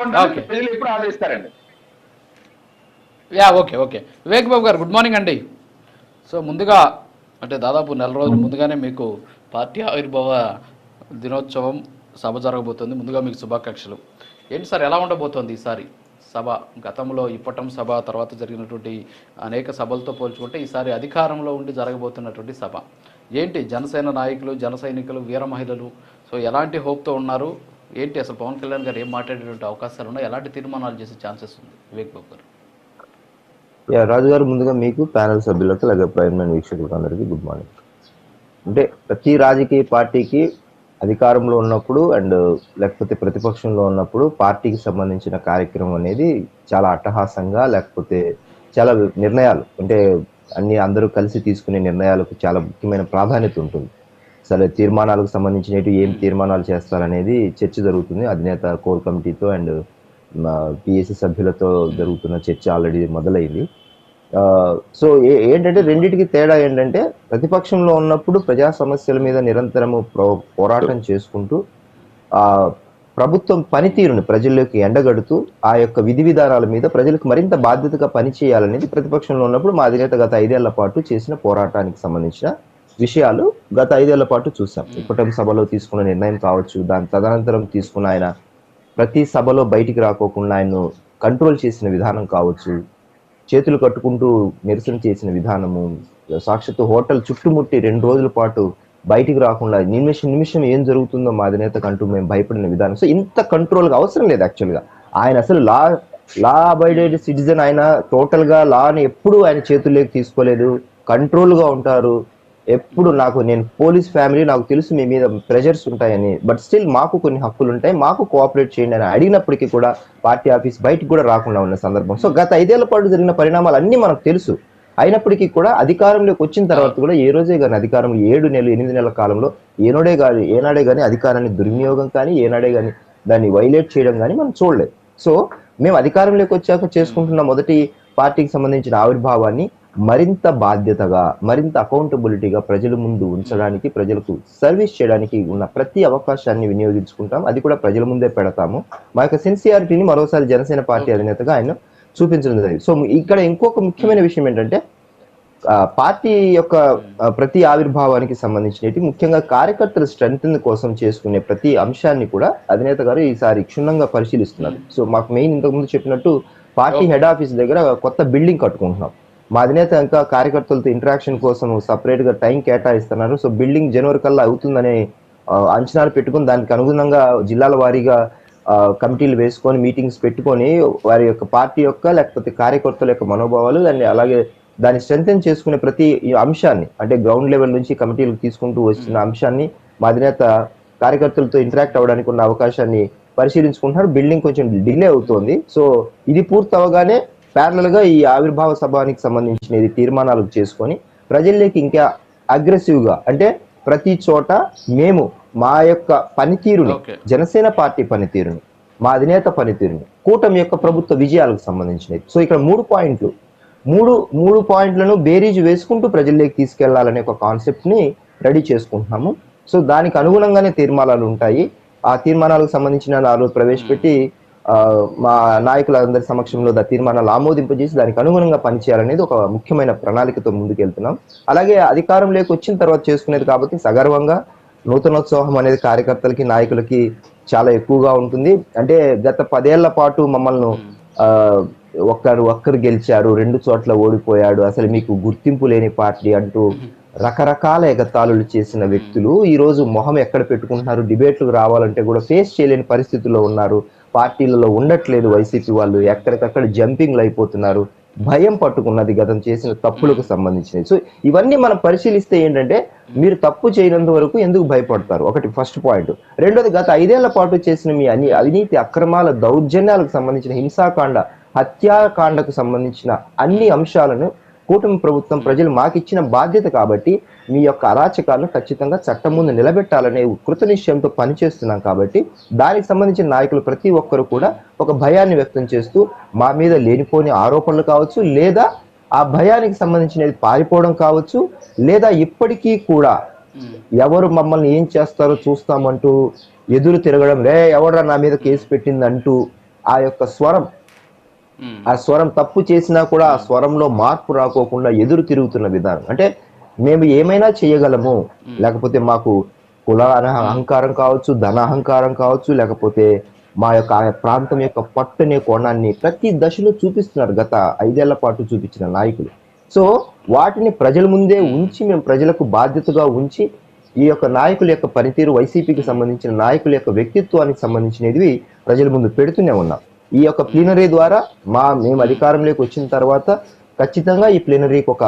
Okay. ప్రజలు ఎప్పుడు ఆదరిస్తారండి yeah okay okay Vivek Babu garu good morning అండి. సో ముందుగా అంటే దాదాపు నెల రోజుల ముందుగానే మీకు పార్టీ ఆవిర్భావ దినోత్సవం సభ జరగబోతుంది. ముందుగా మీకు శుభాకాంక్షలు. ఏంటి సార్ ఎలా ఉండబోతోంది ఈసారి సభ? గతంలో ఇప్పటం సభ తర్వాత జరిగినటువంటి అనేక సభలతో పోల్చుకుంటే ఈసారి అధికారంలో ఉండి జరగబోతున్నటువంటి సభ. ఏంటి? జనసేన నాయకులు జన సైనికులు వీర మహిళలు సో ఎలాంటి హోప్తో ఉన్నారు? ఏంటి అసలు పవన్ కళ్యాణ్ గారు ఏం మాట్లాడేటువంటి అవకాశాలు ఉన్నాయి? ఎలాంటి తీర్మానాలు చేసే ఛాన్సెస్ ఉంది వివేక్ బాబు గారు. యా రాజు గారు ముందుగా మీకు ప్యానల్ సభ్యులకు అలాగే ప్రైమ్ వీక్షకులకు అందరికీ గుడ్ మార్నింగ్. అంటే ప్రతి రాజకీయ పార్టీకి అధికారంలో ఉన్నప్పుడు అండ్ లేకపోతే ప్రతిపక్షంలో ఉన్నప్పుడు పార్టీకి సంబంధించిన కార్యక్రమం అనేది చాలా అట్టహాసంగా లేకపోతే చాలా నిర్ణయాలు అంటే అన్ని అందరూ కలిసి తీసుకునే నిర్ణయాలకు చాలా ముఖ్యమైన ప్రాధాన్యత ఉంటుంది. సరే తీర్మానాలకు సంబంధించినవి ఏం తీర్మానాలు చేస్తారనేది చర్చ జరుగుతుంది. అధినేత కోర్ కమిటీతో అండ్ పిఎస్సి సభ్యులతో జరుగుతున్న చర్చ ఆల్రెడీ మొదలైంది. సో ఏ- ఏంటంటే రెండింటికి తేడా ఏంటంటే ప్రతిపక్షంలో ఉన్నప్పుడు ప్రజా సమస్యల మీద నిరంతరము పోరాటం చేసుకుంటూ ఆ ప్రభుత్వం పనితీరుని ప్రజల్లోకి ఎండగడుతూ ఆ యొక్క విధి విధానాల మీద ప్రజలకు మరింత బాధ్యతగా పనిచేయాలనేది ప్రతిపక్షంలో ఉన్నప్పుడు మా అధినేత గత ఐదేళ్ళ పాటు చేసిన పోరాటానికి సంబంధించిన విషయాలు గత ఐదేళ్ళ పాటు చూసాం. ఇప్పటి సభలో తీసుకున్న నిర్ణయం కావచ్చు దాని తదనంతరం తీసుకున్న ఆయన ప్రతి సభలో బయటికి రాకోకుండా ఆయన్ను కంట్రోల్ చేసిన విధానం కావచ్చు చేతులు కట్టుకుంటూ నిరసన చేసిన విధానము సాక్షాత్తు హోటల్ చుట్టుముట్టి రెండు రోజుల పాటు బయటికి రాకుండా నిమిషం నిమిషం ఏం జరుగుతుందో మా అధినేతకు అంటూ మేము భయపడిన విధానం. సో ఇంత కంట్రోల్గా అవసరం లేదు యాక్చువల్గా ఆయన అసలు లా లా అబైడెడ్ సిటిజన్ ఆయన టోటల్గా లాని ఎప్పుడు ఆయన చేతుల్లోకి తీసుకోలేదు కంట్రోల్గా ఉంటారు. ఎప్పుడు నాకు నేను పోలీస్ ఫ్యామిలీ నాకు తెలుసు మీ మీద ప్రెజర్స్ ఉంటాయని. బట్ స్టిల్ మాకు కొన్ని హక్కులు ఉంటాయి మాకు కోఆపరేట్ చేయండి అని అడిగినప్పటికీ కూడా పార్టీ ఆఫీస్ బయటకు కూడా రాకుండా ఉన్న సందర్భం. సో గత ఐదేళ్ళ పాటు జరిగిన పరిణామాలు అన్ని మనకు తెలుసు. అయినప్పటికీ కూడా అధికారంలోకి వచ్చిన తర్వాత కూడా ఏ రోజే కానీ అధికారంలో ఏడు నెలలు ఎనిమిది నెలల కాలంలో ఏనాడే కానీ ఏనాడే కానీ అధికారాన్ని దుర్వినియోగం కానీ ఏనాడే కానీ దాన్ని వైలేట్ చేయడం కానీ మనం చూడలేదు. సో మేము అధికారంలోకి వచ్చాక చేసుకుంటున్న మొదటి పార్టీకి సంబంధించిన ఆవిర్భావాన్ని మరింత బాధ్యతగా మరింత అకౌంటబిలిటీగా ప్రజల ముందు ఉంచడానికి ప్రజలకు సర్వీస్ చేయడానికి ఉన్న ప్రతి అవకాశాన్ని వినియోగించుకుంటాం. అది కూడా ప్రజల ముందే పెడతాము. మా యొక్క సిన్సియారిటీని మరోసారి జనసేన పార్టీ అధినేతగా ఆయన చూపించడం జరిగింది. సో ఇక్కడ ఇంకొక ముఖ్యమైన విషయం ఏంటంటే పార్టీ యొక్క ప్రతి ఆవిర్భావానికి సంబంధించినవి ముఖ్యంగా కార్యకర్తల స్ట్రెంగ్ కోసం చేసుకునే ప్రతి అంశాన్ని కూడా అధినేత గారు ఈసారి క్షుణ్ణంగా పరిశీలిస్తున్నారు. సో మాకు మెయిన్ ఇంతకుముందు చెప్పినట్టు పార్టీ హెడ్ ఆఫీస్ దగ్గర కొత్త బిల్డింగ్ కట్టుకుంటున్నాం. మా అధినేత ఇంకా కార్యకర్తలతో ఇంటరాక్షన్ కోసం సపరేట్గా టైం కేటాయిస్తున్నారు. సో బిల్డింగ్ జనవరి కల్లా అవుతుందనే అంచనాలు పెట్టుకుని దానికి అనుగుణంగా జిల్లాల వారీగా కమిటీలు వేసుకొని మీటింగ్స్ పెట్టుకొని వారి యొక్క పార్టీ యొక్క లేకపోతే కార్యకర్తల యొక్క మనోభావాలు దాన్ని అలాగే దాన్ని స్ట్రెంగ్ చేసుకునే ప్రతి అంశాన్ని అంటే గ్రౌండ్ లెవెల్ నుంచి కమిటీలు తీసుకుంటూ వస్తున్న అంశాన్ని మా అధినేత కార్యకర్తలతో ఇంటరాక్ట్ అవ్వడానికి ఉన్న అవకాశాన్ని పరిశీలించుకుంటున్నారు. బిల్డింగ్ కొంచెం డిలే అవుతోంది. సో ఇది పూర్తి అవగానే ప్యారలల్గా ఈ ఆవిర్భావ సభానికి సంబంధించిన తీర్మానాలు చేసుకొని ప్రజల్లోకి ఇంకా అగ్రెసివ్గా అంటే ప్రతి చోట మేము మా యొక్క పనితీరుని. జనసేన పార్టీ పనితీరుని మా అధినేత పనితీరుని కూటమి యొక్క ప్రభుత్వ విజయాలకు సంబంధించినవి సో ఇక్కడ మూడు పాయింట్లు. మూడు మూడు పాయింట్లను బేరీజ్ వేసుకుంటూ ప్రజల్లోకి తీసుకెళ్ళాలనే ఒక కాన్సెప్ట్ని రెడీ చేసుకుంటున్నాము. సో దానికి అనుగుణంగానే తీర్మానాలు ఉంటాయి. ఆ తీర్మానాలకు సంబంధించిన నాలుగు ప్రవేశపెట్టి మా నాయకులందరి సమక్షంలో తీర్మానాలు ఆమోదింపజేసి దానికి అనుగుణంగా పనిచేయాలనేది ఒక ముఖ్యమైన ప్రణాళికతో ముందుకెళ్తున్నాం. అలాగే అధికారం లేక వచ్చిన తర్వాత చేసుకునేది కాబట్టి సగర్వంగా నూతనోత్సాహం అనేది కార్యకర్తలకి నాయకులకి చాలా ఎక్కువగా ఉంటుంది. అంటే గత పదేళ్ళ పాటు మమ్మల్ని ఒక్కరు ఒక్కరు గెలిచారు రెండు చోట్ల ఓడిపోయాడు. అసలు మీకు గుర్తింపు లేని పార్టీ అంటూ రకరకాల ఎగతాళులు చేసిన వ్యక్తులు. ఈరోజు మొహం ఎక్కడ పెట్టుకుంటున్నారు? డిబేట్లకు రావాలంటే కూడా ఫేస్ చేయలేని పరిస్థితుల్లో ఉన్నారు. పార్టీలలో ఉండట్లేదు వైసీపీ వాళ్ళు. ఎక్కడికక్కడ జంపింగ్లు అయిపోతున్నారు. భయం పట్టుకున్నది గతం చేసిన తప్పులకు సంబంధించినవి. సో ఇవన్నీ మనం పరిశీలిస్తే ఏంటంటే మీరు తప్పు చేయనంత వరకు ఎందుకు భయపడతారు? ఒకటి ఫస్ట్ పాయింట్ రెండోది గత ఐదేళ్ళ పాటు చేసిన మీ అన్ని అవినీతి అక్రమాల దౌర్జన్యాలకు సంబంధించిన హింసాకాండ హత్యాకాండకు సంబంధించిన అన్ని అంశాలను కూటమి ప్రభుత్వం ప్రజలు మాకిచ్చిన బాధ్యత కాబట్టి మీ యొక్క అరాచకాలను ఖచ్చితంగా చట్టం ముందు నిలబెట్టాలనే కృత నిశ్చయంతో పనిచేస్తున్నాం కాబట్టి దానికి సంబంధించిన నాయకులు ప్రతి ఒక్కరు కూడా ఒక భయాన్ని వ్యక్తం చేస్తూ మా మీద లేనిపోని ఆరోపణలు కావచ్చు లేదా ఆ భయానికి సంబంధించినది పారిపోవడం కావచ్చు లేదా ఇప్పటికీ కూడా ఎవరు మమ్మల్ని ఏం చేస్తారో చూస్తామంటూ ఎదురు తిరగడం రే ఎవడరా నా మీద కేసు పెట్టింది అంటూ ఆ యొక్క స్వరం ఆ స్వరం తప్పు చేసినా కూడా ఆ స్వరంలో మార్పు రాకోకుండా ఎదురు తిరుగుతున్న విధానం. అంటే మేము ఏమైనా చేయగలము. లేకపోతే మాకు కుల అహంకారం కావచ్చు ధన అహంకారం కావచ్చు లేకపోతే మా యొక్క ఆ ప్రాంతం యొక్క పట్టునే కోణాన్ని ప్రతి దశలో చూపిస్తున్నారు గత ఐదేళ్ళ పాటు చూపించిన నాయకులు. సో వాటిని ప్రజల ముందే ఉంచి మేము ప్రజలకు బాధ్యతగా ఉంచి ఈ యొక్క నాయకుల యొక్క పనితీరు వైసీపీకి సంబంధించిన నాయకుల యొక్క వ్యక్తిత్వానికి సంబంధించినవి ప్రజల ముందు పెడుతూనే ఉన్నాం. ఈ యొక్క ప్లీనరీ ద్వారా మా మేము అధికారంలోకి వచ్చిన తర్వాత ఖచ్చితంగా ఈ ప్లీనరీకి ఒక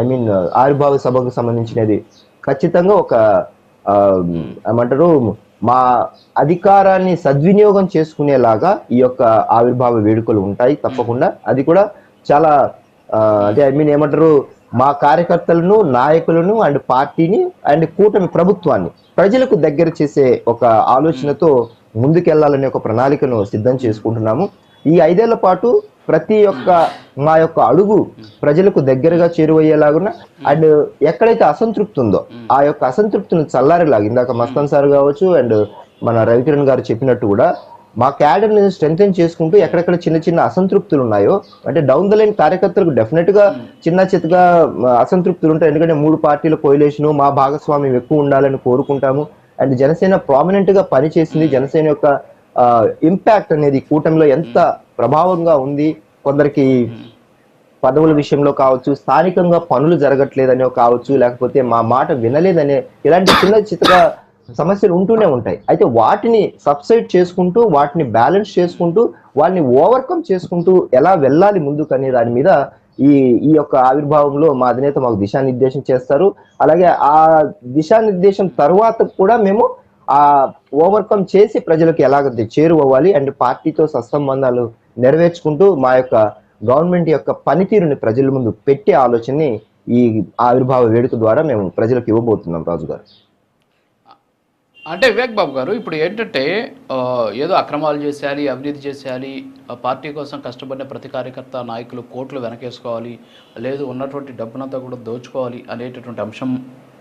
ఐ మీన్ ఆవిర్భావ సభకు సంబంధించినది. ఖచ్చితంగా ఒక ఏమంటారు మా అధికారాన్ని సద్వినియోగం చేసుకునేలాగా ఈ యొక్క ఆవిర్భావ వేడుకలు ఉంటాయి తప్పకుండా. అది కూడా చాలా అదే ఐ మీన్ ఏమంటారు మా కార్యకర్తలను నాయకులను అండ్ పార్టీని అండ్ కూటమి ప్రభుత్వాన్ని ప్రజలకు దగ్గర చేసే ఒక ఆలోచనతో ముందుకెళ్ళాలనే ఒక ప్రణాళికను సిద్ధం చేసుకుంటున్నాము. ఈ ఐదేళ్ళ పాటు ప్రతి ఒక్క మా యొక్క అడుగు ప్రజలకు దగ్గరగా చేరువయ్యేలాగున అండ్ ఎక్కడైతే అసంతృప్తి ఉందో ఆ యొక్క అసంతృప్తిని చల్లారేలాగా ఇందాక మస్తాన్ సార్ కావచ్చు అండ్ మన రవికిరణ్ గారు చెప్పినట్టు కూడా మా క్యాడర్ని స్ట్రెంగ్ చేసుకుంటూ ఎక్కడెక్కడ చిన్న చిన్న అసంతృప్తులు ఉన్నాయో అంటే డౌన్ ద లైన్ కార్యకర్తలకు డెఫినెట్గా చిన్న చిత్తగా అసంతృప్తులు ఉంటాయి. ఎందుకంటే మూడు పార్టీల కోయిలేషను మా భాగస్వామ్యం ఎక్కువ ఉండాలని కోరుకుంటాము. అండ్ జనసేన ప్రామినెంట్గా పనిచేసింది జనసేన యొక్క ఇంపాక్ట్ అనేది కూటమిలో ఎంత ప్రభావంగా ఉంది కొందరికి పదవుల విషయంలో కావచ్చు స్థానికంగా పనులు జరగట్లేదనే కావచ్చు లేకపోతే మా మాట వినలేదనే ఇలాంటి చిన్న చిత్తగా సమస్యలు ఉంటూనే ఉంటాయి. అయితే వాటిని సబ్సైడ్ చేసుకుంటూ వాటిని బ్యాలెన్స్ చేసుకుంటూ వాటిని ఓవర్కమ్ చేసుకుంటూ ఎలా వెళ్ళాలి ముందుకు అనే దాని మీద ఈ ఈ యొక్క ఆవిర్భావంలో మా అధినేత మాకు దిశానిర్దేశం చేస్తారు. అలాగే ఆ దిశానిర్దేశం తర్వాత కూడా మేము ఆ ఓవర్కమ్ చేసి ప్రజలకు ఎలాగ చేరువవ్వాలి అండ్ పార్టీతో సత్సంబంధాలు నెరవేర్చుకుంటూ మా యొక్క గవర్నమెంట్ యొక్క పనితీరుని ప్రజల ముందు పెట్టే ఆలోచనని ఈ ఆవిర్భావ వేడుక ద్వారా మేము ప్రజలకు ఇవ్వబోతున్నాం రాజు గారు అంటే వివేక్ బాబు గారు ఇప్పుడు ఏంటంటే ఏదో అక్రమాలు చేసేయాలి అవినీతి చేసేయాలి పార్టీ కోసం కష్టపడిన ప్రతి కార్యకర్త నాయకులు కోట్లు వెనకేసుకోవాలి లేదు ఉన్నటువంటి డబ్బునంతా కూడా దోచుకోవాలి అనేటటువంటి అంశం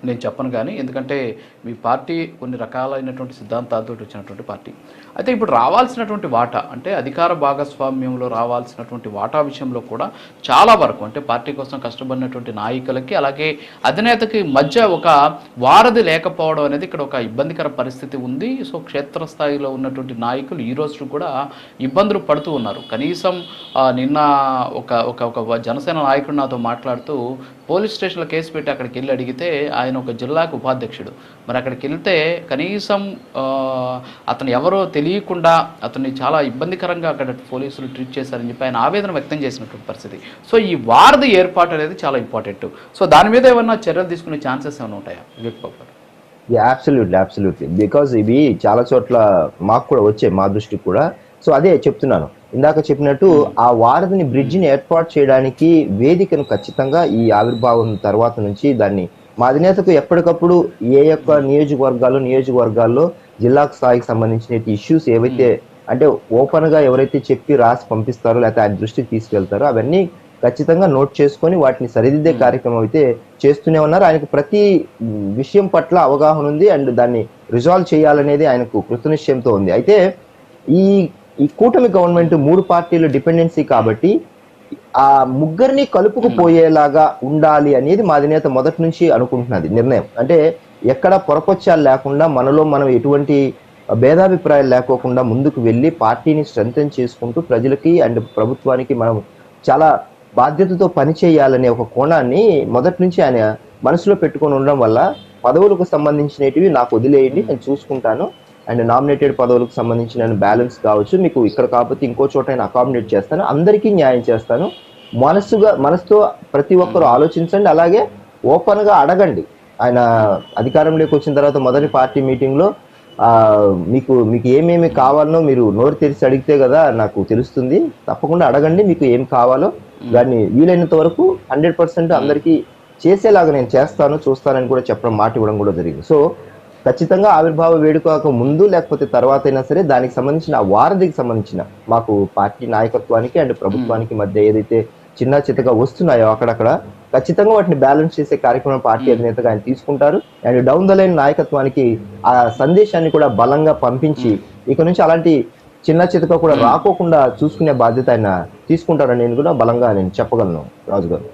నేను చెప్పను కానీ ఎందుకంటే మీ పార్టీ కొన్ని రకాలైనటువంటి సిద్ధాంతాలతో వచ్చినటువంటి పార్టీ. అయితే ఇప్పుడు రావాల్సినటువంటి వాటా అంటే అధికార భాగస్వామ్యంలో రావాల్సినటువంటి వాటా విషయంలో కూడా చాలా వరకు అంటే పార్టీ కోసం కష్టపడినటువంటి నాయకులకి అలాగే అధినేతకి మధ్య ఒక వారధి లేకపోవడం అనేది ఇక్కడ ఒక ఇబ్బందికర పరిస్థితి ఉంది. సో క్షేత్రస్థాయిలో ఉన్నటువంటి నాయకులు ఈ రోజు కూడా ఇబ్బందులు పడుతూ ఉన్నారు. కనీసం నిన్న ఒక ఒక ఒక జనసేన నాయకుడు నాతో మాట్లాడుతూ పోలీస్ స్టేషన్లో కేసు పెట్టి అక్కడికి వెళ్ళి అడిగితే ఆయన ఒక జిల్లాకు ఉపాధ్యక్షుడు. మరి అక్కడికి వెళ్తే కనీసం అతను ఎవరో తెలియకుండా అతన్ని చాలా ఇబ్బందికరంగా అక్కడ పోలీసులు ట్రీట్ చేశారని చెప్పి ఆయన ఆవేదన వ్యక్తం చేసినటువంటి పరిస్థితి. సో ఈ వారధి ఏర్పాటు అనేది చాలా ఇంపార్టెంట్. సో దాని మీద ఏమన్నా చర్యలు తీసుకునే ఛాన్సెస్ ఏమైనా ఉంటాయా? Vivek Babu absolutely absolutely because ఇవి చాలా చోట్ల మాకు కూడా వచ్చాయి మా దృష్టికి కూడా. సో అదే చెప్తున్నాను. ఇందాక చెప్పినట్టు ఆ వారధిని బ్రిడ్జిని ఏర్పాటు చేయడానికి వేదికను ఖచ్చితంగా ఈ ఆవిర్భావం తర్వాత నుంచి దాన్ని మా అధినేతకు ఎప్పటికప్పుడు ఏ యొక్క నియోజకవర్గాల్లో నియోజకవర్గాల్లో జిల్లా స్థాయికి సంబంధించిన ఇష్యూస్ ఏవైతే అంటే ఓపెన్గా ఎవరైతే చెప్పి రాసి పంపిస్తారో లేకపోతే ఆయన దృష్టికి తీసుకెళ్తారో అవన్నీ ఖచ్చితంగా నోట్ చేసుకొని వాటిని సరిదిద్దే కార్యక్రమం అయితే చేస్తూనే ఉన్నారు. ఆయనకు ప్రతి విషయం పట్ల అవగాహన ఉంది అండ్ దాన్ని రిజాల్వ్ చేయాలనేది ఆయనకు కృతనిశ్చయంతో ఉంది. అయితే ఈ ఈ కూటమి గవర్నమెంట్ మూడు పార్టీలు డిపెండెన్సీ కాబట్టి ఆ ముగ్గురిని కలుపుకుపోయేలాగా ఉండాలి అనేది మా అధినేత మొదటి నుంచి అనుకుంటున్నది నిర్ణయం. అంటే ఎక్కడ పొరపచ్చాలు లేకుండా మనలో మనం ఎటువంటి భేదాభిప్రాయాలు లేకోకుండా ముందుకు వెళ్ళి పార్టీని స్ట్రెంగ్ చేసుకుంటూ ప్రజలకి అండ్ ప్రభుత్వానికి మనం చాలా బాధ్యతతో పనిచేయాలనే ఒక కోణాన్ని మొదటి నుంచి ఆయన మనసులో పెట్టుకొని ఉండడం వల్ల పదవులకు సంబంధించినవి నాకు వదిలేయండి నేను చూసుకుంటాను. అండ్ నామినేటెడ్ పదవులకు సంబంధించిన బ్యాలెన్స్ కావచ్చు మీకు ఇక్కడ కాకపోతే ఇంకో చోట ఆయన అకామిడేట్ చేస్తాను. అందరికీ న్యాయం చేస్తాను. మనసుగా మనసుతో ప్రతి ఒక్కరు ఆలోచించండి. అలాగే ఓపెన్గా అడగండి. ఆయన అధికారంలోకి వచ్చిన తర్వాత మొదటి పార్టీ మీటింగ్లో ఆ, మీకు మీకు ఏమేమి కావాలనో మీరు నోరు తెరిచి అడిగితే కదా నాకు తెలుస్తుంది. తప్పకుండా అడగండి మీకు ఏం కావాలో. దాన్ని వీలైనంత వరకు హండ్రెడ్ పర్సెంట్ అందరికీ చేసేలాగా నేను చేస్తాను చూస్తానని కూడా చెప్పడం మాట ఇవ్వడం కూడా జరిగింది. సో ఖచ్చితంగా ఆవిర్భావ వేడుకకు ముందు లేకపోతే తర్వాత అయినా సరే దానికి సంబంధించిన వారధికి సంబంధించిన మాకు పార్టీ నాయకత్వానికి అండ్ ప్రభుత్వానికి మధ్య ఏదైతే చిన్న చిత్తగా వస్తున్నాయో అక్కడక్కడ ఖచ్చితంగా వాటిని బ్యాలెన్స్ చేసే కార్యక్రమం పార్టీ అధినేతగా ఆయన తీసుకుంటారు. అండ్ డౌన్ ద లైన్ నాయకత్వానికి ఆ సందేశాన్ని కూడా బలంగా పంపించి ఇక నుంచి అలాంటి చిన్న చితక కూడా రాకోకుండా చూసుకునే బాధ్యత ఆయన తీసుకుంటారని నేను కూడా బలంగా నేను చెప్పగలను రాజు గారు